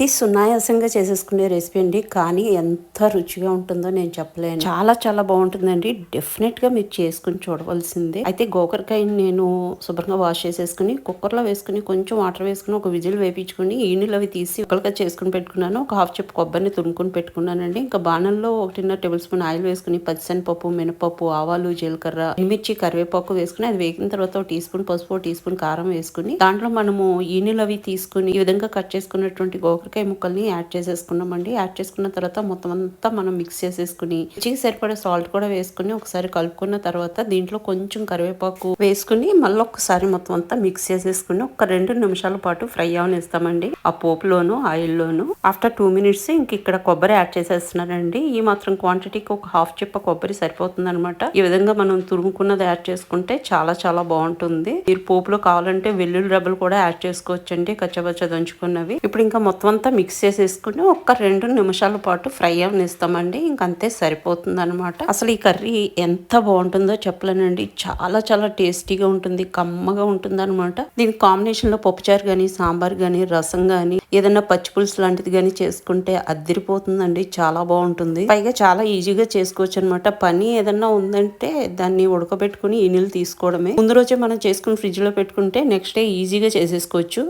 అతి సునాయాసంగా చేసేసుకునే రెసిపీ అండి. కానీ ఎంత రుచిగా ఉంటుందో నేను చెప్పలేను. చాలా చాలా బాగుంటుందండి. డెఫినెట్గా మీరు చేసుకుని చూడవలసిందే. అయితే గోకరకాయని నేను శుభ్రంగా వాష్ చేసేసుకుని కుక్కర్లో వేసుకుని కొంచెం వాటర్ వేసుకుని ఒక విజిల్ వేపించుకుని ఈనులు అవి తీసి ఒకరిగా చేసుకుని పెట్టుకున్నాను. ఒక హాఫ్ చెప్పు కొబ్బరిని తురుముకుని పెట్టుకున్నానండి. ఇంకా బాణంలో ఒకటిన్నర టేబుల్ స్పూన్ ఆయిల్ వేసుకుని పచ్చిశనపప్పు మినపప్పు ఆవాలు జీలకర్ర ఎండుమిర్చి కరివేపాకు వేసుకుని అది వేగిన తర్వాత ఒక టీ స్పూన్ పసుపు టీ స్పూన్ కారం వేసుకుని దాంట్లో మనము ఈనులు అవి తీసుకుని ఈ విధంగా కట్ చేసుకున్నటువంటి గోకరకాయ ముక్కల్ని యాడ్ చేసేసుకున్నామండి. యాడ్ చేసుకున్న తర్వాత మొత్తం అంతా మనం మిక్స్ చేసేసుకుని రుచికి సరిపడే సాల్ట్ కూడా వేసుకుని ఒకసారి కలుపుకున్న తర్వాత దీంట్లో కొంచెం కరివేపాకు వేసుకుని మళ్ళీ ఒకసారి మొత్తం అంతా మిక్స్ చేసేసుకుని ఒక రెండు నిమిషాల పాటు ఫ్రై అవనిస్తామండి. ఆ పోపులోను ఆయిల్లోను ఆఫ్టర్ టూ మినిట్స్ ఇంక ఇక్కడ కొబ్బరి యాడ్ చేసేస్తున్నారండి ఈ మాత్రం క్వాంటిటీకి ఒక హాఫ్ చిప్ప కొబ్బరి సరిపోతుంది అనమాట ఈ విధంగా మనం తురుముకున్నది యాడ్ చేసుకుంటే చాలా చాలా బాగుంటుంది. మీరు పోపులో కావాలంటే వెల్లుల్లి రబ్బలు కూడా యాడ్ చేసుకోవచ్చండి. కచ్చబచ్చ దంచుకున్నవి. ఇప్పుడు ఇంకా మొత్తం అంతా మిక్స్ చేసేసుకుని ఒక్క రెండు నిమిషాల పాటు ఫ్రై అవనిస్తామండి. ఇంక అంతే సరిపోతుంది అనమాట అసలు ఈ కర్రీ ఎంత బాగుంటుందో చెప్పలేనండి. చాలా చాలా టేస్టీగా ఉంటుంది కమ్మగా ఉంటుంది అనమాట దీని కాంబినేషన్లో పప్పుచారు కానీ సాంబార్ కానీ రసం కానీ ఏదైనా పచ్చి పులుసు లాంటిది కానీ చేసుకుంటే అద్దరిపోతుందండి చాలా బాగుంటుంది. పైగా చాలా ఈజీగా చేసుకోవచ్చు అనమాట పని ఏదన్నా ఉందంటే దాన్ని ఉడకబెట్టుకుని ఈ నీళ్ళు తీసుకోవడమే. ముందు రోజే మనం చేసుకుని ఫ్రిడ్జ్లో పెట్టుకుంటే నెక్స్ట్ డే ఈజీగా చేసేసుకోవచ్చు.